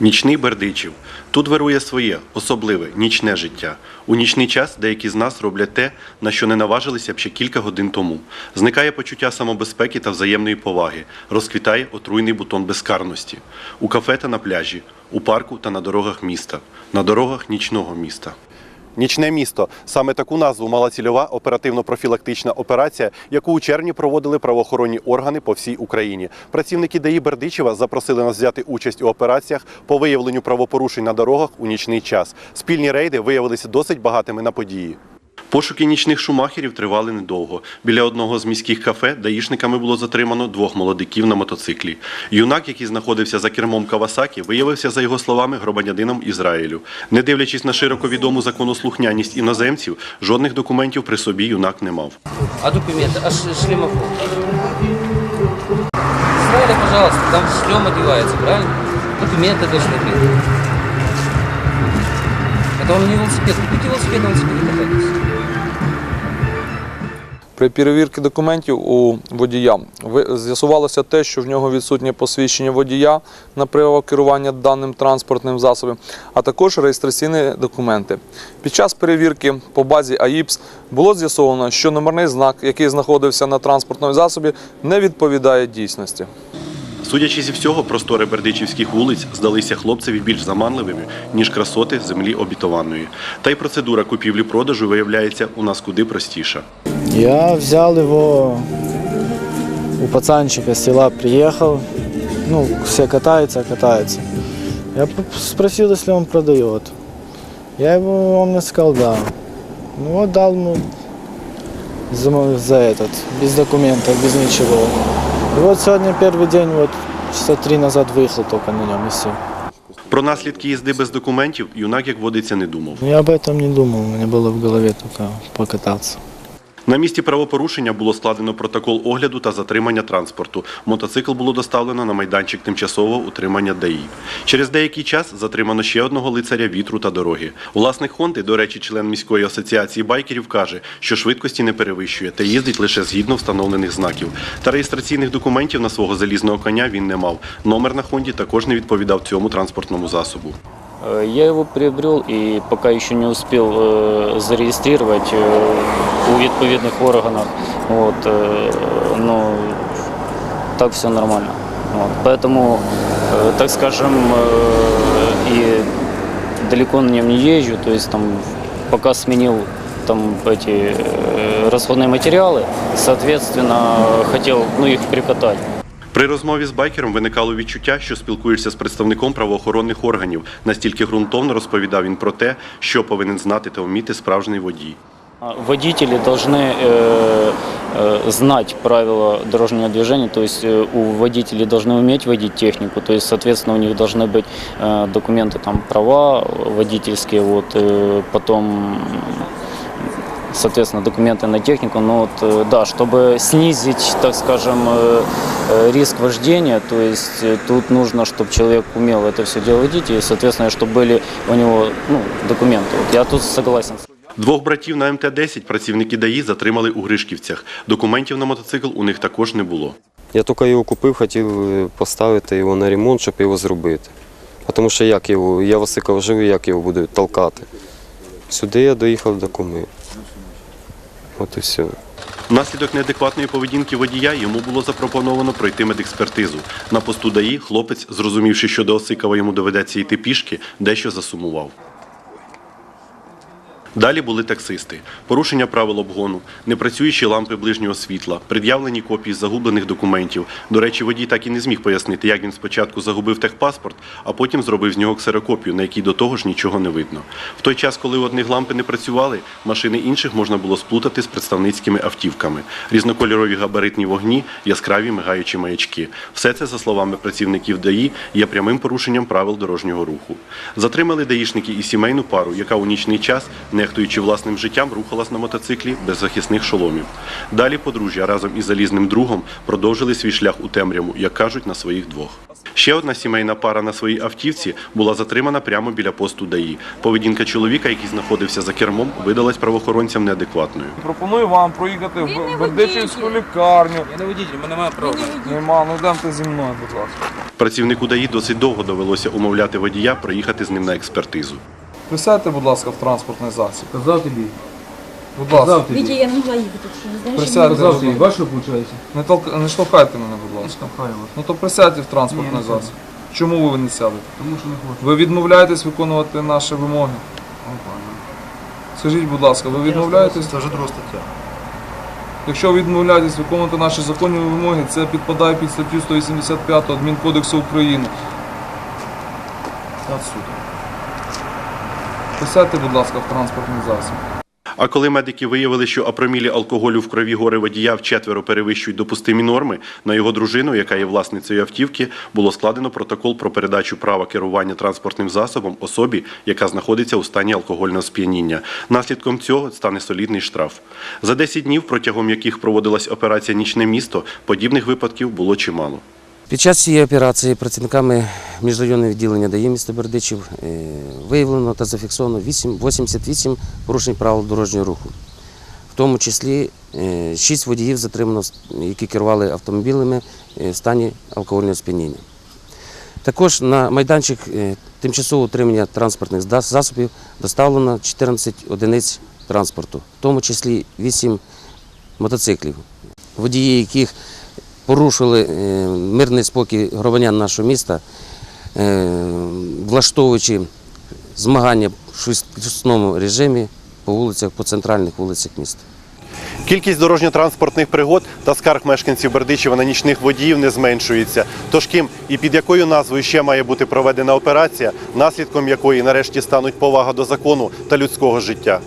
Нічний Бердичів. Тут вирує своє, особливе, нічне життя. У нічний час деякі з нас роблять те, на що не наважилися б ще кілька годин тому. Зникає почуття самобезпеки та взаємної поваги, розквітає отруйний бутон безкарності. У кафе та на пляжі, у парку та на дорогах міста, на дорогах нічного міста. Нічне місто саме таку назву мала цільова оперативно-профілактична операція, яку у червні проводили правоохоронні органи по всій Україні. Працівники ДАІ Бердичева запросили нас взяти участь у операціях по виявленню правопорушень на дорогах у нічний час. Спільні рейди виявилися досить багатими на події. Пошуки нічних шумахерів тривали недовго. Біля одного з міських кафе даїшниками було затримано двох молодиків на мотоциклі. Юнак, який знаходився за кермом Кавасакі, виявився, за його словами, громадянином Ізраїлю. Не дивлячись на широко відому законослухняність іноземців, жодних документів при собі юнак не мав. А документы? А ш- шлемофон? Израиля, пожалуйста, там шлем одевается, правильно? Документы должны быть. Это вам не велосипед. Купите велосипед, на велосипеде катайтесь. При перевірці документів у водія з'ясувалося те, що в нього відсутнє посвідчення водія на право керування даним транспортним засобом, а також реєстраційні документи. Під час перевірки по базі АІПС було з'ясовано, що номерний знак, який знаходився на транспортному засобі, не відповідає дійсності. Судячи зі всього, простори бердичівських вулиць здалися хлопцеві більш заманливими, ніж красоти землі обітованої. Та й процедура купівлі-продажу виявляється у нас куди простіша. Я взял его у пацанчика с села, приехал. Ну, все катаются, катаются. Я п- спросил, если он продает. Я его, он мне сказал, да. Ну вот дал ему за, мо- за этот, без документов, без ничего. И вот сегодня первый день, вот часа три назад выехал только на нем и все. Про наслідки їзди без документів юнак, як водиться, не думав. Я об этом не думал, у меня было в голове только покататься. На місці правопорушення було складено протокол огляду та затримання транспорту. Мотоцикл було доставлено на майданчик тимчасового утримання ДАІ. Через деякий час затримано ще одного лицаря вітру та дороги. Власник Хонди, до речі, член міської асоціації байкерів, каже, що швидкості не перевищує та їздить лише згідно встановлених знаків. Та реєстраційних документів на свого залізного коня він не мав. Номер на Хонді також не відповідав цьому транспортному засобу. Э, Я его приобрел и пока еще не успел э, зарегистрировать э, у відповідних органов. Вот, э, но так все нормально. Вот, поэтому, э, так скажем, э, и далеко на нем не езжу, то есть там пока сменил там эти э, расходные материалы, соответственно, хотел ну, их прикатать. При розмові з байкером виникало відчуття, що спілкуєшся з представником правоохоронних органів. Настільки ґрунтовно розповідав він про те, що повинен знати та вміти справжній водій. А, Водители должны э, э, знать правила дорожного движения, то есть э, у водителей должны уметь водить технику, то есть, соответственно, у них должны быть э, документы, там, права водительские, вот, э, потом, соответственно, документы на технику, но вот, э, да, чтобы снизить, так скажем, э, э, риск вождения, то есть э, тут нужно, чтобы человек умел это все дело водить, и, соответственно, чтобы были у него ну, документы. Вот я тут согласен. Двох братів на МТ-10 працівники ДАІ затримали у Гришківцях. Документів на мотоцикл у них також не було. Я тільки його купив, хотів е, поставити його на ремонт, щоб його зробити. А Тому що як його, я Васиков живий, як його буду толкати. Сюди я доїхав до куми. От і все. Внаслідок неадекватної поведінки водія йому було запропоновано пройти медекспертизу. На посту ДАІ хлопець, зрозумівши, що до Осикова йому доведеться йти пішки, дещо засумував. Далі були таксисти, порушення правил обгону, непрацюючі лампи ближнього світла, пред'явлені копії загублених документів. До речі, водій так і не зміг пояснити, як він спочатку загубив техпаспорт, а потім зробив з нього ксерокопію, на якій до того ж нічого не видно. В той час, коли у одних лампи не працювали, машини інших можна було сплутати з представницькими автівками. Різнокольорові габаритні вогні, яскраві мигаючі маячки. Все це, за словами працівників ДАІ, є прямим порушенням правил дорожнього руху. Затримали даїшники і сімейну пару, яка у нічний час, нехтуючи власним життям, рухалась на мотоциклі без захисних шоломів. Далі подружжя разом із залізним другом продовжили свій шлях у темряву, як кажуть, на своїх двох. Ще одна сімейна пара на своїй автівці була затримана прямо біля посту ДАІ. Поведінка чоловіка, який знаходився за кермом, видалась правоохоронцям неадекватною. Пропоную вам проїхати в Бердичівську лікарню. Я не у мене немає права. Нема, ну йдемте зі мною, будь ласка. Працівнику ДАІ досить довго довелося умовляти водія проїхати з ним на експертизу. Присядьте, будь ласка, в транспортний засіб. Сказал тебе. Будь ласка. Сказал тебе. Витя, я не могла їхати, тому що не знаєш, що Присядьте. Сказал тебе. Ваше получается? Не, толк... не штовхайте мене, будь ласка. Ну то присядьте в транспортний Ні, не засіб. Чому ви не сядете? Потому что не хочешь. Ви відмовляєтесь виконувати наші вимоги? Скажіть, будь ласка, ви відмовляєтесь? Це вже друга стаття. Якщо ви відмовляєтесь виконувати наші законні вимоги, це підпадає під статтю 185 Адмінкодексу України. Це суд. Присядьте, будь ласка, в транспортний засіб. А коли медики виявили, що апромілі алкоголю в крові гори водія вчетверо перевищують допустимі норми, на його дружину, яка є власницею автівки, було складено протокол про передачу права керування транспортним засобом особі, яка знаходиться у стані алкогольного сп'яніння. Наслідком цього стане солідний штраф. За 10 днів, протягом яких проводилась операція Нічне місто, подібних випадків було чимало. Під час цієї операції працівниками міжрайонного відділення ДАІ міста Бердичів е, виявлено та зафіксовано 8 88 порушень правил дорожнього руху. В тому числі 6 водіїв затримано, які керували автомобілями е, в стані алкогольного сп'яніння. Також на майданчик е, тимчасового утримання транспортних засобів доставлено 14 одиниць транспорту, в тому числі 8 мотоциклів, водії яких порушили е, мирний спокій громадян нашого міста, е, влаштовуючи змагання в швидкісному режимі по вулицях, по центральних вулицях міста. Кількість дорожньо-транспортних пригод та скарг мешканців Бердичева на нічних водіїв не зменшується. Тож ким і під якою назвою ще має бути проведена операція, наслідком якої нарешті стануть повага до закону та людського життя.